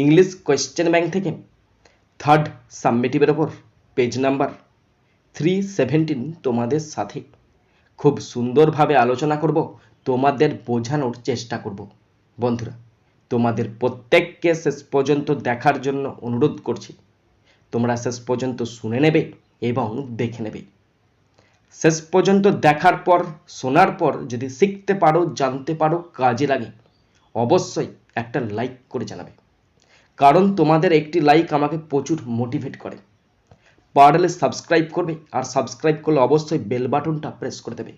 English question bank থেকে third সাবমিটিভের ওপর পেজ নাম্বার থ্রি সেভেন্টিন তোমাদের সাথে। খুব সুন্দরভাবে আলোচনা করব, তোমাদের বোঝানোর চেষ্টা করব। বন্ধুরা, তোমাদের প্রত্যেককে শেষ পর্যন্ত দেখার জন্য অনুরোধ করছি। তোমরা শেষ পর্যন্ত শুনে নেবে এবং দেখে নেবে। শেষ পর্যন্ত দেখার পর, শোনার পর যদি শিখতে পারো, জানতে পারো, কাজে লাগে, অবশ্যই একটা লাইক করে জানাবে। কারণ তোমাদের একটি লাইক আমাকে প্রচুর মোটিভেট করে। পারলে সাবস্ক্রাইব করবে আর সাবস্ক্রাইব করলে অবশ্যই বেল বাটনটা প্রেস করে দেবে।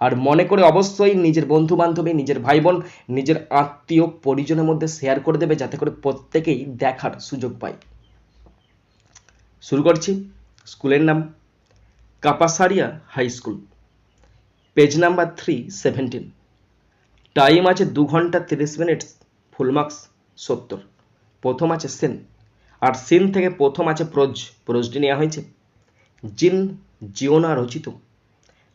আর মনে করে অবশ্যই নিজের বন্ধু বান্ধবী নিজের ভাই বোন নিজের আত্মীয়, পরিজনের মধ্যে শেয়ার করে দেবে যাতে করে প্রত্যেকেই দেখার সুযোগ পায়। শুরু করছি। স্কুলের নাম Kapasaria high school page number three seventeen time আছে দু ঘণ্টা তিরিশ মিনিট ফুল মার্কস সত্তর। প্রথম আছে সেন। আর সিন থেকে প্রথম আছে প্রোজ। প্রোজটি নেওয়া হয়েছে। জিন জিওনা রচিত।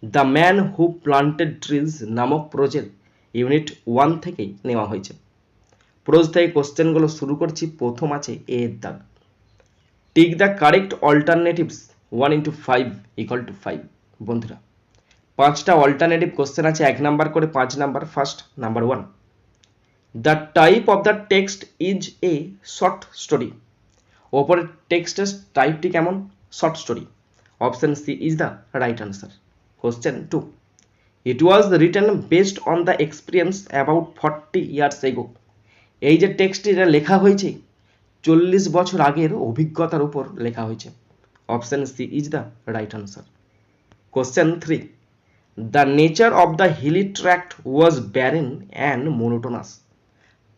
The man who planted trees নামক প্রোজের ইউনিট ওয়ান থেকেই নেওয়া হয়েছে। প্রোজ থেকে কোশ্চেনগুলো শুরু করছি। প্রথম আছে এ এর দাগ tick the correct alternatives one into five equal to five. বন্ধুরা, পাঁচটা অল্টারনেটিভ কোশ্চেন আছে। এক নাম্বার করে পাঁচ number first number one. The type of the text is a short story ওপরের টেক্সটের টাইপটি কেমন? Short story option C is the right answer question two it was written based on the experience about forty years ago এই যে টেক্সটটি এটা লেখা হয়েছে, চল্লিশ বছর আগের অভিজ্ঞতার উপর লেখা হয়েছে। Option C is the right answer question three the nature of the hilly tract was barren and monotonous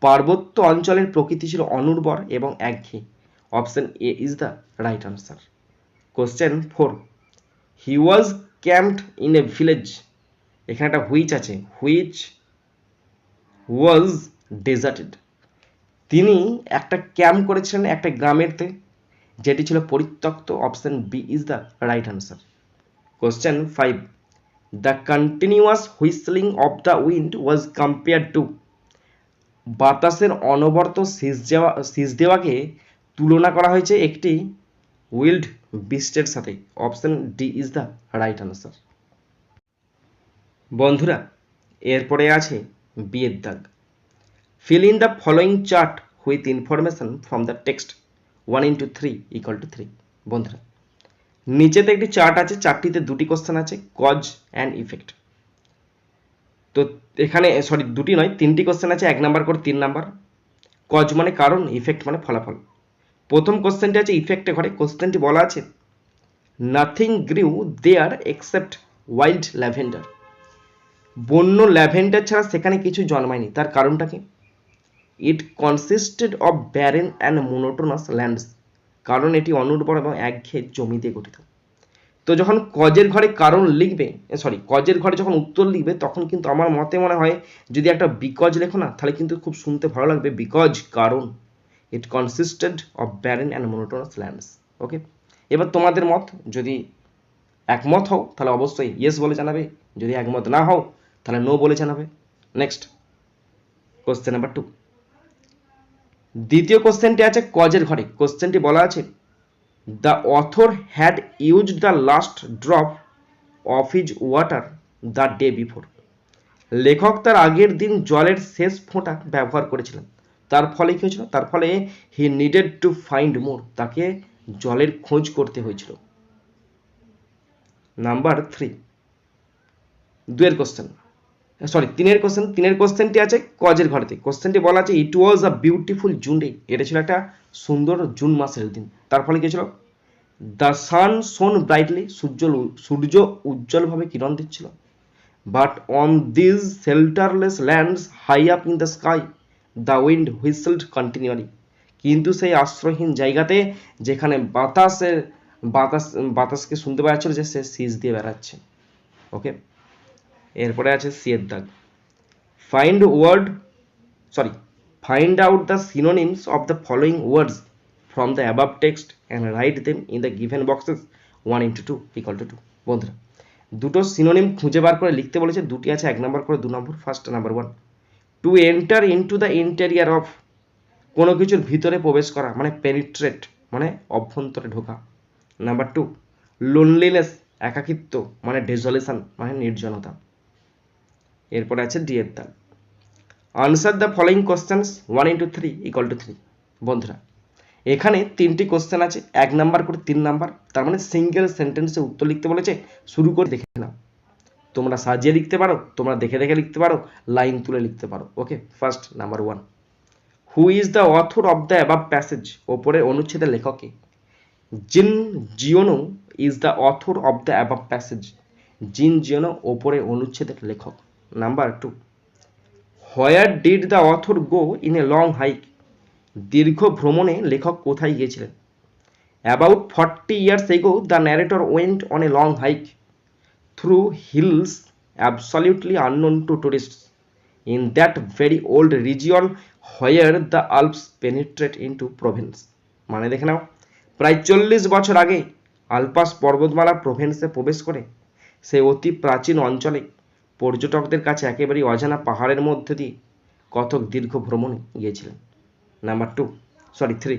পার্বত্য অঞ্চলের প্রকৃতি ছিল অনুর্বর এবং একঘেয়ে। Option A is the right answer question four he was camped in a village এখানে একটা which আছে। হুইচ ওয়াজ ডেজার্টেড তিনি একটা ক্যাম্প করেছিলেন একটা গ্রামেরতে যেটি ছিল পরিত্যক্ত। Option B is the right answer question five the continuous whistling of the wind was compare to বাতাসের অনবরত শীষ দেওয়া শীষ দেওয়াকে তুলনা করা হয়েছে একটি উইল্ড বিস্টের সাথে। Option D is the right answer. বন্ধুরা, এরপরে আছে বিয়ের দাগ। Fill in the following chart with information from the text one into three equal to three. বন্ধুরা, নিচেতে একটি চার্ট আছে, চারটিতে দুটি কোশ্চেন আছে, কজ অ্যান্ড ইফেক্ট। তো এখানে সরি দুটি নয়, তিনটি কোশ্চেন আছে, এক নাম্বার করে তিন নাম্বার কজ মানে কারণ ইফেক্ট মানে ফলাফল। প্রথম কোশ্চেনটি আছে ইফেক্টে ঘরে। কোশ্চেনটি বলা আছে nothing grew there except wild lavender বন্য ল্যাভেন্ডার ছাড়া সেখানে কিছু জন্মায়নি। তার কারণটা কি? It consisted of barren and monotonous lands কারণ এটি অনুর্বর এবং একঘেয়ে জমি দিয়ে গঠিত। তো যখন কজের ঘরে কারণ লিখবে সরি কজের ঘরে যখন উত্তর লিখবে, তখন কিন্তু আমার মতে মনে হয়, যদি একটা বিকজ লেখো না, তাহলে কিন্তু খুব শুনতে ভালো লাগবে। বিকজ, কারণ it consisted of barren and monotonous lands okay এবার তোমাদের মত, যদি একমত হও, তাহলে অবশ্যই ইয়েস বলে জানাবে। যদি একমত না হও, তাহলে নো বলে জানাবে। নেক্সট কোশ্চেন নাম্বার টু দ্বিতীয় কোশ্চেনটি আছে কজের ঘরে। কোশ্চেনটি বলা আছে the author had use the last drop of his water the day before লেখক তার আগের দিন জলের শেষ ফোঁটা ব্যবহার করেছিলেন। তার ফলে কী হয়েছিল? তার ফলে he needed to find more তাকে জলের খোঁজ করতে হয়েছিল। নাম্বার থ্রি দুয়ের কোশ্চেন সরি তিনের কোশ্চেন তিনের কোশ্চেনটি আছে কজের ঘরেতে? কোশ্চেনটি বলা আছে it was a beautiful June day এটা ছিল একটা সুন্দর জুন মাসের দিন। তার ফলে কি ছিল দ্য সান সোন ব্রাইটলি সূর্য সূর্য উজ্জ্বলভাবে কিরণ দিচ্ছিল। But on this shelterless lands high up in the sky the wind whistled continually কিন্তু সেই আশ্রয়হীন জায়গাতে যেখানে বাতাসের, বাতাস, বাতাসকে শুনতে পাওয়া যাচ্ছিল যে সে শীষ দিয়ে বেড়াচ্ছে। ওকে এরপরে আছে সিয়ের দাগ find word sorry find out the synonyms of the following words from the above text and write them in the given boxes one into two equal to two বন্ধুরা, দুটো সিনোনিম খুঁজে বার করে লিখতে বলেছে, দুটি আছে এক নম্বর করে দু number first number one two enter into the interior of কোনো কিছুর ভিতরে প্রবেশ করা মানে পেনিট্রেট মানে অভ্যন্তরে ঢোকা। নাম্বার টু লোনলিনেস একাকিত্ব মানে ডেজলেশন মানে নির্জনতা। এরপরে আছে ডিএর দাগ answer the following questions one into three equal to three বন্ধুরা, এখানে তিনটি কোশ্চেন আছে, এক নাম্বার করে তিন নাম্বার তার মানে সিঙ্গেল সেন্টেন্সে উত্তর লিখতে বলেছে, শুরু করে দেখে নাও। তোমরা সাজিয়ে লিখতে পারো, তোমরা দেখে দেখে লিখতে পারো লাইন তুলে লিখতে পারো okay first number one who is the author of the above passage ওপরের অনুচ্ছেদের লেখকে Jean Giono is the author of the above passage Jean Giono ওপরে অনুচ্ছেদের লেখক। Number two. Where did the author go in a long hike? দীর্ঘ ভ্রমণে লেখক কোথায় গিয়েছিলেন? About forty years ago, the narrator went on a long hike. Through hills, absolutely unknown to tourists. In that very old region, where the Alps penetrate into province. মানে দেখে নাও, প্রায় চল্লিশ বছর আগে আলপাস পর্বতমালা প্রভিন্সে প্রবেশ করে সেই অতি প্রাচীন অঞ্চলে পর্যটকদের কাছে একেবারেই অজানা পাহাড়ের মধ্যে দিয়ে কতক দীর্ঘ ভ্রমণে গিয়েছিলেন। Number two sorry three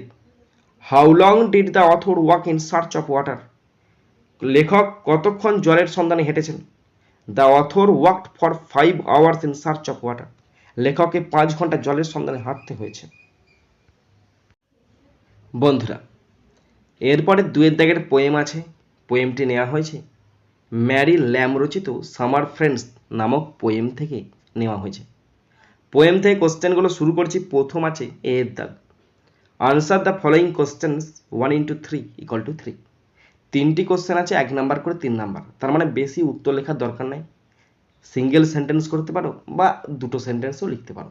how long did the author walk in search of water লেখক কতক্ষণ জলের সন্ধানে হেঁটেছেন? The author walked for five hours in search of water লেখককে পাঁচ ঘণ্টা জলের সন্ধানে হাঁটতে হয়েছে। বন্ধুরা, এরপরে দুয়ের দাগের পোয়েম আছে। পোয়েমটি নেওয়া হয়েছে। ম্যারি ল্যাম রচিত সামার ফ্রেন্ডস নামক পোয়েম থেকে নেওয়া হয়েছে। পোয়েম থেকে কোশ্চেনগুলো শুরু করছি, প্রথম আছে এ এর দাগ। Answer the following questions one into three equal to three তিনটি কোশ্চেন আছে, এক নাম্বার করে তিন নাম্বার তার মানে বেশি উত্তর লেখার দরকার নেই। সিঙ্গেল সেন্টেন্স করতে পারো বা দুটো সেন্টেন্সও লিখতে পারো।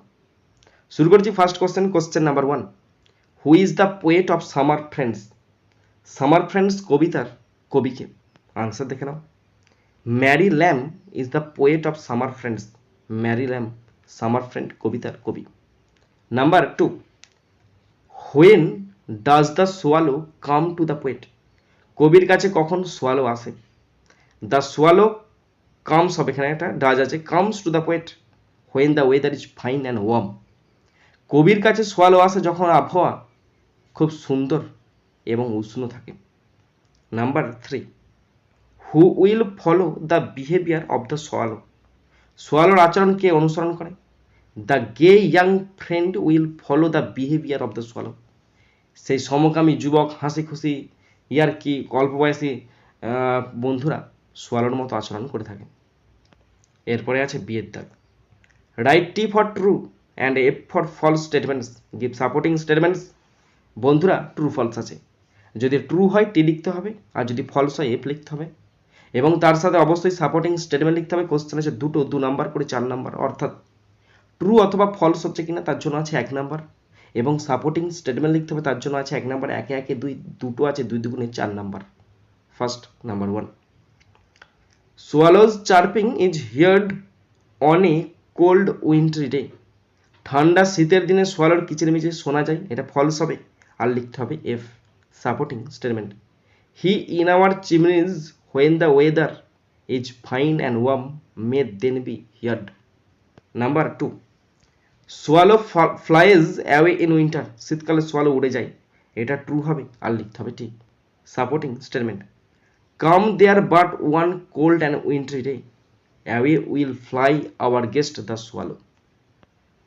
শুরু করছি first question question number one who is the poet of summer friends summer friends কবিতার কবিকে। আনসার দেখে নাও। Mary Lamb is the poet of summer friends Mary Lamb summer friend কবিতার কবি number two when does the swallow come to the poet কবির কাছে কখন swallow আসে? The swallow comes হবে এখানে একটা ডাজ আছে comes to the poet when the weather is fine and warm কবির কাছে সোয়ালো আসে যখন আবহাওয়া খুব সুন্দর এবং উষ্ণ থাকে। Number three who will follow the behaviour of the swallow সোয়ালোর আচরণ কে অনুসরণ করে? The gay young friend will follow the behaviour of the swallow সেই সমকামী যুবক হাসি খুশি ইয়ার কি অল্প বয়সী বন্ধুরা সোয়ালোর মতো আচরণ করে থাকে। এরপরে আছে বিয়ের দাগ। Write T for true and F for false statements give supporting statements বন্ধুরা ট্রু ফলস আছে। যদি ট্রু হয় টি লিখতে হবে, আর যদি ফলস হয় এফ লিখতে হবে। এবং তার সাথে অবশ্যই সাপোর্টিং স্টেটমেন্ট লিখতে হবে। কোশ্চেন আছে দুটো, দু নাম্বার করে চার নাম্বার অর্থাৎ ট্রু অথবা ফলস হচ্ছে কিনা তার জন্য আছে এক নাম্বার এবং সাপোর্টিং স্টেটমেন্ট লিখতে হবে তার জন্য আছে এক নাম্বার একে একে দুই, দুটো আছে, দুই দুগুণে চার number first number one swallows chirping is heard on a cold wintry day ঠান্ডা শীতের দিনে সোয়ালোর কিচিরমিচির শোনা যায়। এটা ফলস হবে। আর লিখতে হবে F supporting statement he in our chimneys when the weather is fine and warm may then be heard number two swallow flies away in winter শীতকালে সোয়ালো উড়ে যায়। এটা ট্রু হবে, আর লিখতে হবে ঠিক। Supporting statement come there but one cold and wintry day away will fly our guest the swallow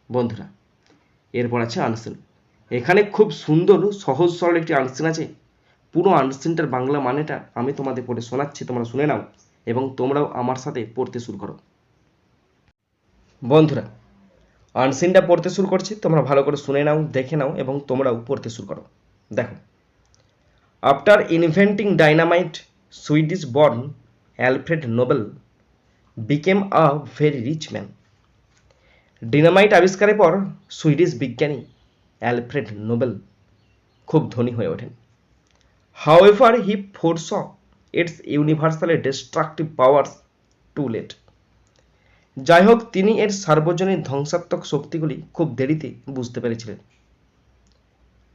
বন্ধুরা, এরপর আছে আনসিন। এখানে খুব সুন্দর সহজ সরল একটি আনসিন আছে। পুরো আনসিনটার বাংলা মানেটা আমি তোমাদের পড়ে শোনাচ্ছি, তোমরা শুনে নাও এবং তোমরাও আমার সাথে পড়তে শুরু করো। বন্ধুরা আনসিনটা পড়তে শুরু করছি, তোমরা ভালো করে শুনে নাও, দেখে নাও এবং তোমরাও পড়তে শুরু করো। দেখো after inventing dynamite Swedish born Alfred Nobel became a very rich man dynamite আবিষ্কারের পর সুইডিশ বিজ্ঞানী অ্যালফ্রেড নোবেল খুব ধনী হয়ে ওঠেন। However he foresaw its universally destructive powers too late যাই হোক তিনি এর সার্বজনীন ধ্বংসাত্মক শক্তিগুলি খুব দেরিতে বুঝতে পেরেছিলেন।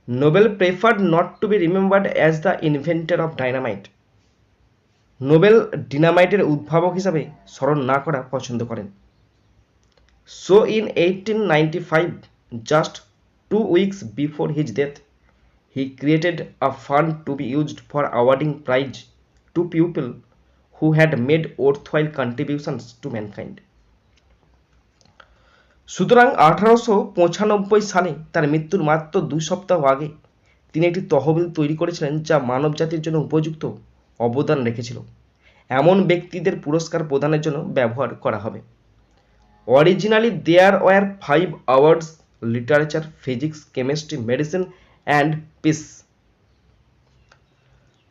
Nobel preferred not to be remembered as the inventor of dynamite. Nobel ডিনামাইটের উদ্ভাবক হিসাবে স্মরণ না করা পছন্দ করেন। So in eighteen ninety five just two weeks before his death he created a fund to be used for awarding prizes to people who had made worthwhile contributions to mankind সুতরাং আঠারোশো পঁচানব্বই সালে তার মৃত্যুর মাত্র দুই সপ্তাহ আগে তিনি একটি তহবিল তৈরি করেছিলেন যা মানব জাতির জন্য উপযুক্ত অবদান রেখেছিল। এমন ব্যক্তিদের পুরস্কার প্রদানের জন্য ব্যবহার করা হবে। Originally there were five awards literature physics chemistry medicine and peace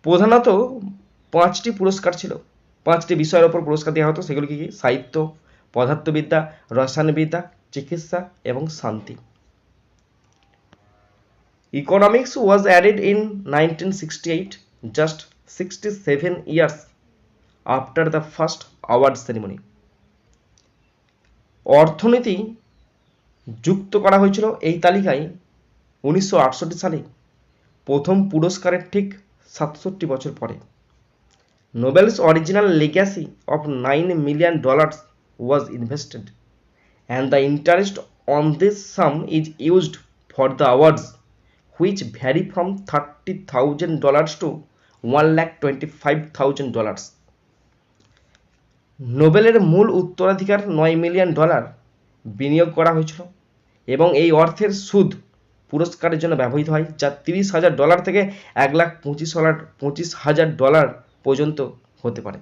প্রধানত পাঁচটি পুরস্কার ছিল। পাঁচটি বিষয়ের ওপর পুরস্কার দেওয়া হতো। সেগুলি কি কি? সাহিত্য, পদার্থবিদ্যা, রসায়নবিদ্যা, চিকিৎসা এবং শান্তি। Economics was added in nineteen sixty eight just sixty seven years after the first award ceremony অর্থনীতি যুক্ত করা হয়েছিল এই তালিকায়। উনিশশো আটষট্টি সালে প্রথম পুরস্কারের ঠিক সাতষট্টি বছর পরে। Nobel's original legacy of nine million dollars was invested and the interest on invested sum is interest for the awards is vary from thirty thousand dollars to one $30,000 to $1,25,000 নোবেলের মূল উত্তরাধিকার নয় মিলিয়ন ডলার বিনিয়োগ করা হয়েছিল এবং এই অর্থের সুদ পুরস্কারের জন্য ব্যবহৃত হয়, যা তিরিশ হাজার ডলার থেকে এক লাখ পঁচিশ ডলার পঁচিশ হাজার ডলার পর্যন্ত হতে পারে।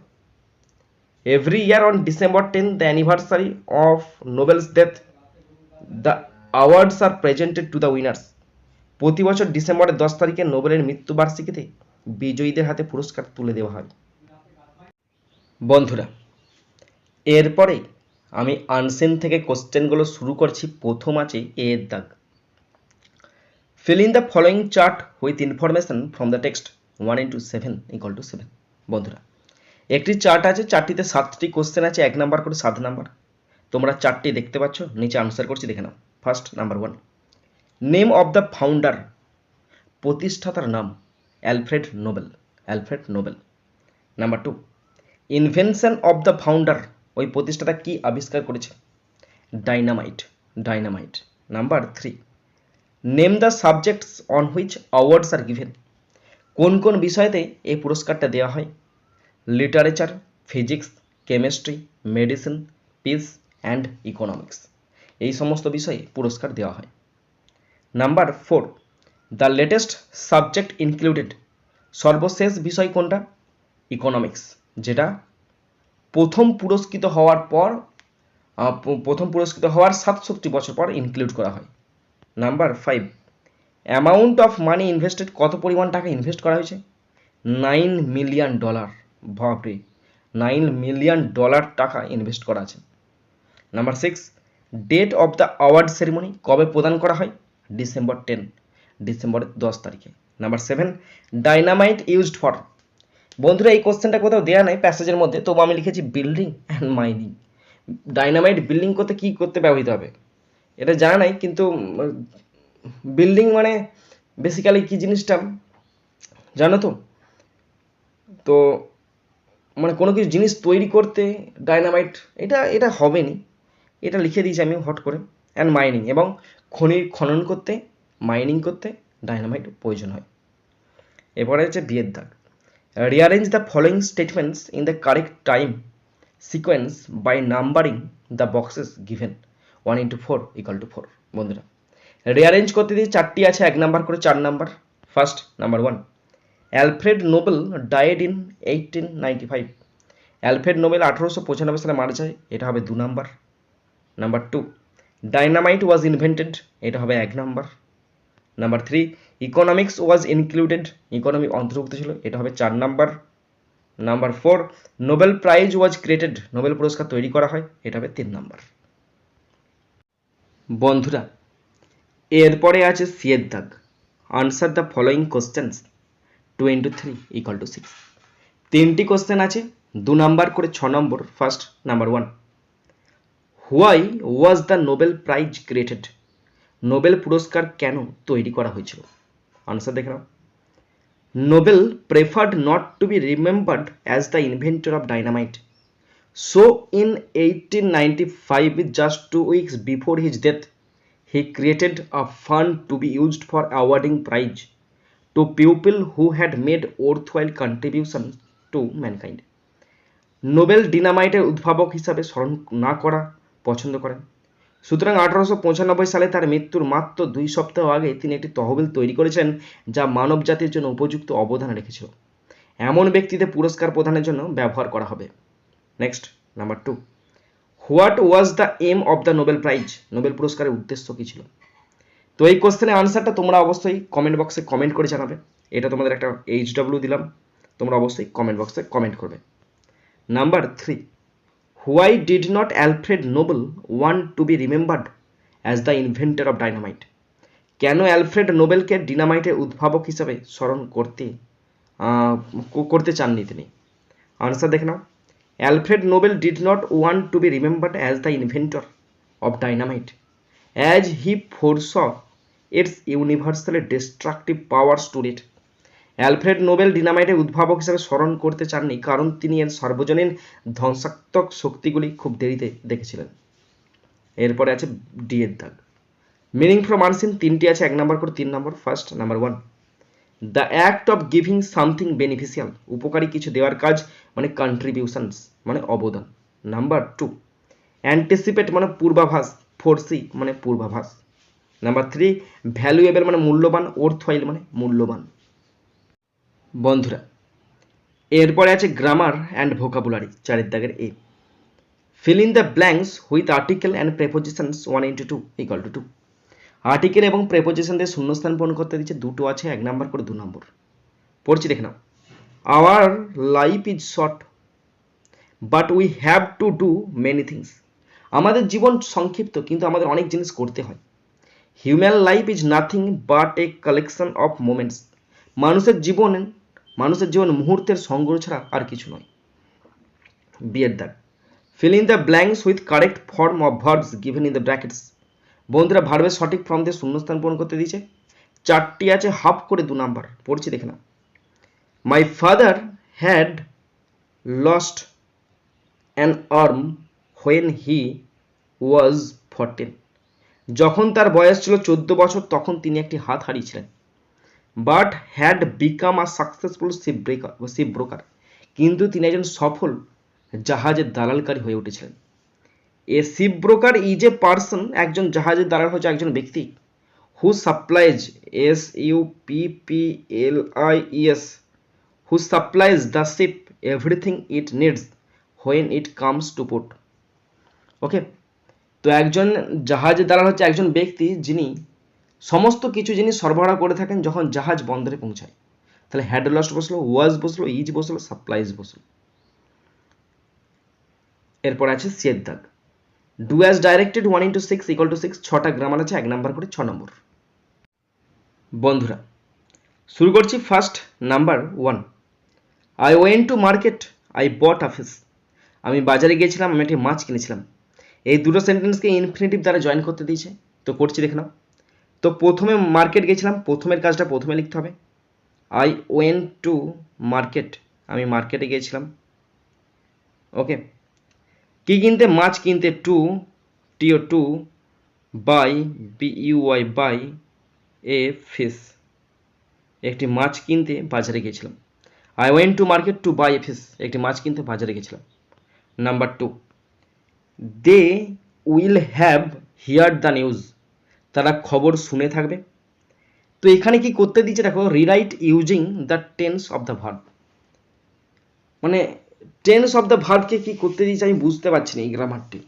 Every year on december 10 the anniversary of nobel's death the awards are presented to the winners প্রতি বছর ডিসেম্বরের দশ তারিখে নোবেলের মৃত্যুবার্ষিকীতে বিজয়ীদের হাতে পুরস্কার তুলে দেওয়া হয়। বন্ধুরা, এরপরে আমি আনসেন থেকে কোশ্চেনগুলো শুরু করছি। প্রথম আছে এর দাগ। Fill in the following chart with information from the text. 1 into 7 equal to 7 বন্ধুরা, একটি চার্ট আছে, চারটিতে সাতটি কোশ্চেন আছে, এক নাম্বার করে সাত নাম্বার তোমরা চারটি দেখতে পাচ্ছ, নিচে আনসার করছি, দেখে নাও। First number one name of the founder প্রতিষ্ঠাতার নাম Alfred Nobel Alfred Nobel number two invention of the founder ওই প্রতিষ্ঠাতা কি আবিষ্কার করেছে? Dynamite dynamite number three name the subjects on which awards are given কোন কোন বিষয়তে এই পুরস্কারটা দেওয়া হয়? Literature physics chemistry medicine peace and economics এই সমস্ত বিষয়ে পুরস্কার দেওয়া হয়। Number four the latest subject included সর্বশেষ বিষয় কোনটা? ইকোনমিক্স যেটা প্রথম পুরস্কৃত হওয়ার পর প্রথম পুরস্কৃত হওয়ার সাতষট্টি বছর পর ইনক্লুড করা হয়। Number five amount of money invested কত পরিমাণ টাকা ইনভেস্ট করা হয়েছে? নাইন মিলিয়ন ডলার বাপরে নাইন মিলিয়ন ডলার টাকা ইনভেস্ট করা আছে। Number six date of the award ceremony কবে প্রদান করা হয়? ডিসেম্বর টেন ডিসেম্বরের দশ তারিখে। Number seven dynamite used for বন্ধুরা, এই কোশ্চেনটা কোথাও দেওয়া নাই প্যাসেজের মধ্যে, তবু আমি লিখেছি building and mining dynamite building করতে কি করতে ব্যবহৃত হবে? এটা জানা নাই, কিন্তু বিল্ডিং মানে বেসিক্যালি কি জিনিসটা জানো তো? তো মানে কোনো কিছু জিনিস তৈরি করতে ডাইনামাইট এটা এটা হবে নি এটা লিখে দিয়েছি আমি হট করে। অ্যান্ড মাইনিং এবং খনির খনন করতে মাইনিং করতে ডাইনামাইট প্রয়োজন হয়। এরপরে হচ্ছে বিয়ের দাগ rearrange the following statements in the correct time sequence by numbering the boxes given one into four equal to four বন্ধুরা। রিয়ারেঞ্জ করতে দিয়ে চারটি আছে, এক নাম্বার করে চার number first number one Alfred Nobel died in eighteen ninety five Alfred Nobel আঠারোশো পঁচানব্বই সালে মারা যায়, এটা হবে দু number number two dynamite was invented এটা হবে এক number number three economics was included economy অন্তর্ভুক্ত ছিল, এটা হবে চার number number four Nobel prize was created Nobel পুরস্কার তৈরি করা হয়, এটা হবে তিন নাম্বার বন্ধুরা, এরপরে আছে সিয়ের দাগ answer the following questions two into three equal to six তিনটি কোশ্চেন আছে, দু নাম্বার করে ছ number first number one why was the Nobel prize created Nobel পুরস্কার কেন তৈরি করা হয়েছিল? আনসার দেখে নাও। Nobel preferred not to be remembered as the inventor of dynamite So in 1895, just two weeks before his death, he created a fund to be used for awarding prize to people who had made worthwhile contributions to mankind. Nobel ডিনামাইটের উদ্ভাবক হিসাবে স্মরণ না করা পছন্দ করেন। সুতরাং আঠারোশো পঁচানব্বই সালে তার মৃত্যুর মাত্র দুই সপ্তাহ আগে তিনি একটি তহবিল তৈরি করেছেন যা মানব জাতির জন্য উপযুক্ত অবদান রেখেছিল। এমন ব্যক্তিদের পুরস্কার প্রদানের জন্য ব্যবহার করা হবে। Next number two what was the aim of the Nobel prize Nobel পুরস্কারের উদ্দেশ্য কী ছিল? তো এই কোশ্চেনের আনসারটা তোমরা অবশ্যই কমেন্ট বক্সে কমেন্ট করে জানাবে। এটা তোমাদের একটা এইচ ডাব্লিউ দিলাম। তোমরা অবশ্যই কমেন্ট বক্সে কমেন্ট করবে। Number three why did not Alfred Nobel want to be remembered as the inventor of dynamite কেন অ্যালফ্রেড নোবেলকে ডিনামাইটের উদ্ভাবক হিসাবে স্মরণ করতে করতে চাননি তিনি? আনসার দেখে নাও। Alfred Nobel did not want to be remembered as the inventor of dynamite, as he foresaw its universally destructive powers to. Alfred Nobel ডিনামাইটের উদ্ভাবক হিসেবে স্মরণ করতে চাননি কারণ তিনি এর সর্বজনীন ধ্বংসাত্মক শক্তিগুলি খুব দেরিতে দেখেছিলেন। এরপরে আছে ডি এর দাগ মিনিং ফ্রম আনসিন তিনটি আছে এক নম্বর করে তিন নম্বর first number one the act of giving something beneficial উপকারী কিছু দেওয়ার কাজ মানে কন্ট্রিবিউশনস মানে অবদান। নাম্বার টু অ্যান্টিসিপেট মানে পূর্বাভাস ফোরসি মানে পূর্বাভাস। নাম্বার থ্রি ভ্যালুয়েবল মানে মূল্যবান ওর্থওয়াইল মানে মূল্যবান। বন্ধুরা, এরপরে আছে গ্রামার অ্যান্ড ভোকাবুলারি চারের দাগের A fill in the blanks with article and prepositions one into two equal to two article এবং প্রেপোজিশন দিয়ে শূন্যস্থান পূরণ করতে দিচ্ছে, দুটো আছে, এক নাম্বার করে দু নম্বর পড়ছি, দেখে নাও। Our life is short but we have to do many things আমাদের জীবন সংক্ষিপ্ত, কিন্তু আমাদের অনেক জিনিস করতে হয়। Human life is nothing but a collection of moments মানুষের জীবন মানুষের জীবন মুহূর্তের সংগ্রহ ছাড়া আর কিছু নয়। বিয়ের দাগ fill in the blanks with correct form of verbs given in the brackets বন্ধুরা ভার্বের সঠিক ফর্ম দিয়ে শূন্যস্থান পূরণ করতে দিয়েছে। চারটি আছে হাফ করে দু নাম্বার পড়ছি, দেখে না my father had lost an arm when he was fourteen যখন তার বয়স ছিল চোদ্দ বছর, তখন তিনি একটি হাত হারিয়েছিলেন। But had become a successful ship breaker ship broker কিন্তু তিনি একজন সফল জাহাজের দালালকারী হয়ে উঠেছিলেন। A ship broker is a person একজন জাহাজের দালাল হচ্ছে একজন ব্যক্তি who supplies S U P P L I S who supplies the ship everything it needs when it comes to port okay তো একজন জাহাজের দালাল হচ্ছে একজন ব্যক্তি, যিনি সমস্ত কিছু জিনিস সরবরাহ করে থাকেন যখন জাহাজ বন্দরে পৌঁছায়, তাহলে হ্যাড লস্ট বসল ওয়াজ বসল ইজ বসল সাপ্লাইজ বসল। এরপর আছে সিয়ের দাগ do as directed one into six equal to six ছটা গ্রামার আছে এক নাম্বার করে ছ নম্বর। বন্ধুরা, শুরু করছি first number one I went to market I bought a fish আমি বাজারে গিয়েছিলাম, আমি একটি মাছ কিনেছিলাম। এই দুটো সেন্টেন্সকে ইনফিনিটিভ দ্বারা জয়েন করতে দিয়েছে। তো করছি, দেখে নাও। তো প্রথমে মার্কেট গেছিলাম প্রথমের কাজটা প্রথমে লিখতে হবে। আই ওয়েন টু মার্কেট আমি মার্কেটে গিয়েছিলাম। ওকে কি কিনতে? মাছ কিনতে। To T O to, buy B U Y buy, a fish. একটি মাছ কিনতে বাজারে গিয়েছিলাম। I went to market to buy a fish. একটি মাছ কিনতে বাজারে গেছিলাম number two, they will have hear the news. তারা খবর শুনে থাকবে। তো এখানে কি করতে দিচ্ছে? দেখো, rewrite using the tense of the verb. মানে টেন্স অফ দ্য ভার্বকে কি করতে দিয়েছে আমি বুঝতে পারছি না এই গ্রামারটি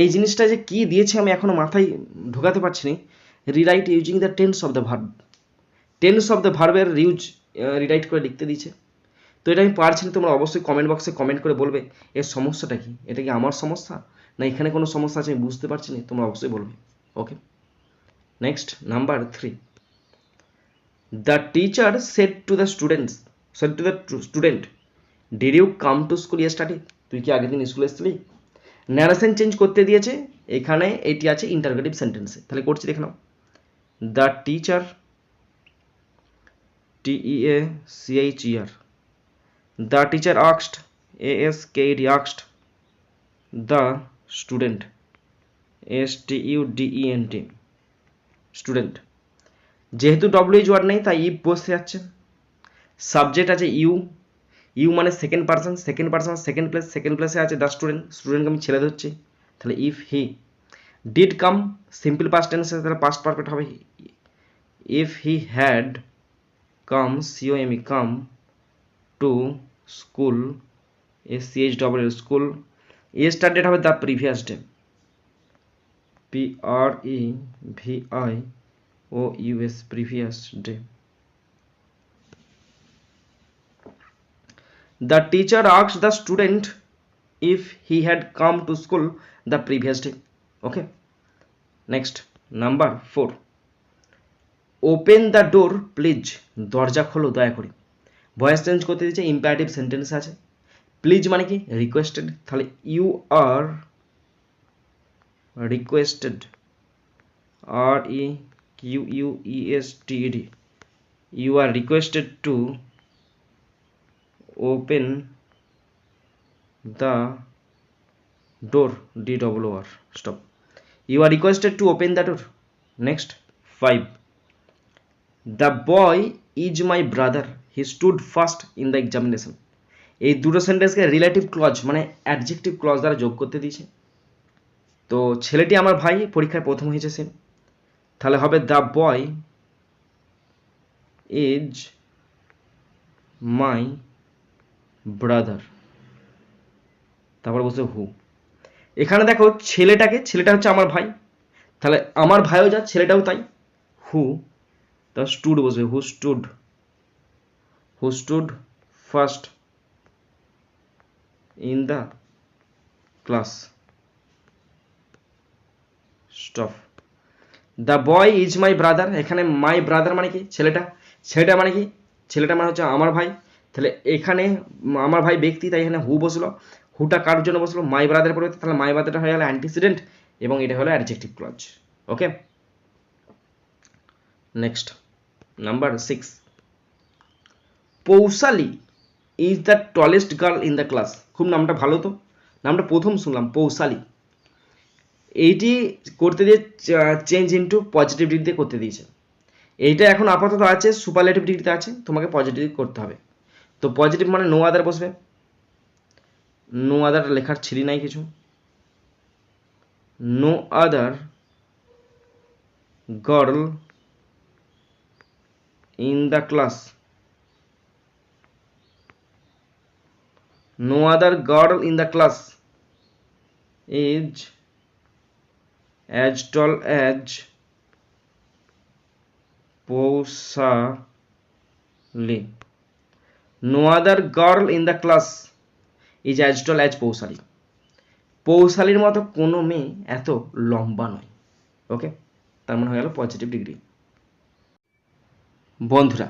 এই জিনিসটা যে কি দিয়েছে আমি এখনও মাথায় ঢোকাতে পারছি না। Rewrite using the tense of the verb tense of the ভার্বের রিউজ রিরাইট করে লিখতে দিয়েছে। তো এটা আমি পারছি না, তোমরা অবশ্যই কমেন্ট বক্সে কমেন্ট করে বলবে, এর সমস্যাটা কি? এটা কি আমার সমস্যা? না এখানে কোনো সমস্যা আছে আমি বুঝতে পারছি না, তোমরা অবশ্যই বলবে। Okay next number three the teacher said to the students said to the student did you come to school study তুই কি আগের দিন স্কুলে এসেছিলি? ন্যারেশন চেঞ্জ করতে দিয়েছে। এখানে এটি আছে ইন্টারগেটিভ সেন্টেন্সে তাহলে করছি, দেখে নাও। The teacher TE A CH ER the teacher আক্সড A S K D আক্সড the student S T U D E N T student যেহেতু ডব্লিউজ ওয়ার্ড নেই, তাই ইফ বসে যাচ্ছে সাবজেক্ট আছে ইউ ইউ মানে second person second person second place second প্লেসে আছে the student স্টুডেন্টকে আমি ছেলে ধরছি তাহলে if he did come simple past টেন্সে তাহলে পাস্ট পারফেক্ট হবে if he had come C O M E come to school S C H double school yesterday হবে the previous day P R E V I O U S previous day The teacher asked the student if he had come to school the previous day. Okay. Next, number 4. Open the door please দরজা খোলো দয়া করে। Voice change করতে দিচ্ছে imperative sentence আছে। Please মানে কি? Requested তাহলে you are requested R E Q U E S T D you are requested to the door d double o r stop you are requested to open the door next 5 the boy is my brother he stood first in the examination এই দুটো সেন্টেন্সকে relative clause মানে adjective clause দ্বারা যোগ করতে দিয়েছে তো ছেলেটি আমার ভাই পরীক্ষায় প্রথম হয়েছে সে তাহলে হবে the boy is my brother. তারপর বলছে হু। এখানে দেখো ছেলেটাকে, ছেলেটা হচ্ছে আমার ভাই। তাহলে আমার ভাইও যা, ছেলেটাও তাই। হু তা স্টুড বসবে who stood who stood first in the class stop the boy is my brother এখানে মাই ব্রাদার মানে কি? ছেলেটা। ছেলেটা মানে কি? ছেলেটা মানে হচ্ছে আমার ভাই। তাহলে এখানে আমার ভাই ব্যক্তি, তাই এখানে হু বসল? হুটা কার জন্য বসল? মাই ব্রাদারের পরিবর্তে, তাহলে মাই ব্রাদারটা হয়ে গেল অ্যান্টিসিডেন্ট এবং এটা হলো adjective clause okay next number six Paushali is the tallest girl in the class খুব নামটা ভালো তো? নামটা প্রথম শুনলাম, পৌশালি। এইটি করতে দিয়ে চেঞ্জ ইন্টু পজিটিভ ডিগ্রিতে করতে দিয়েছে। এইটা এখন আপাতত আছে সুপারলেটিভ ডিগ্রিতে আছে, তোমাকে পজিটিভ করতে হবে। তো পজিটিভ মানে নো আদার বসবে। নো আদার লেখার ছিলি নাই কিছু। No other girl in the class no other girl in the class is as tall as Pausali. No other girl in the class is as tall as Pausali. পৌশালির মতো কোনো মেয়ে এত লম্বা নয় ওকে তার মানে হয়ে গেল পজিটিভ ডিগ্রি বন্ধুরা,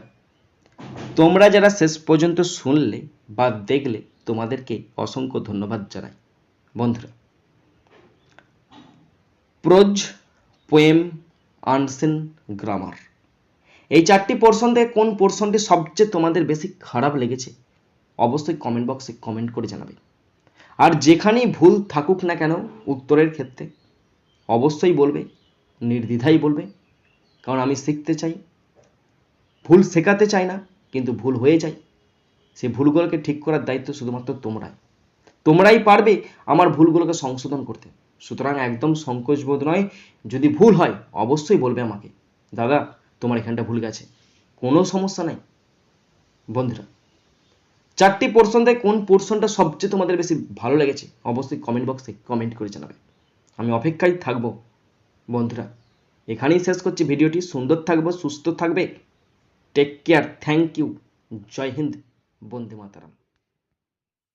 তোমরা যারা শেষ পর্যন্ত শুনলে বা দেখলে, তোমাদেরকে অসংখ্য ধন্যবাদ জানাই। বন্ধুরা প্রোজ পোয়েম আনসেন গ্রামার এই চারটি পোর্শন থেকে কোন পোর্শনটি সবচেয়ে তোমাদের বেশি খারাপ লেগেছে, অবশ্যই কমেন্ট বক্সে কমেন্ট করে জানাবে। আর যেখানেই ভুল থাকুক না কেন উত্তরের ক্ষেত্রে, অবশ্যই বলবে, নির্দ্বিধাই বলবে, কারণ আমি শিখতে চাই। ভুল শেখাতে চাই না, কিন্তু ভুল হয়ে যায়। সেই ভুলগুলোকে ঠিক করার দায়িত্ব শুধুমাত্র তোমরাই। তোমরাই পারবে আমার ভুলগুলোকে সংশোধন করতে। সুতরাং একদম সংকোচবোধ নয়, যদি ভুল হয়, অবশ্যই বলবে আমাকে। দাদা তোমার এখানটা ভুল গেছে। কোনো সমস্যা নাই। বন্ধুরা, চারটি পোর্শন থেকে কোন পোর্শনটা সবচেয়ে তোমাদের বেশি ভালো লেগেছে, অবশ্যই কমেন্ট বক্সে কমেন্ট করে জানাবে। আমি অপেক্ষায় থাকব। বন্ধুরা, এখানেই শেষ করছি ভিডিওটি। সুন্দর থাকব, সুস্থ থাকবে। টেক কেয়ার থ্যাংক ইউ জয় হিন্দ, বন্দে মাতারাম।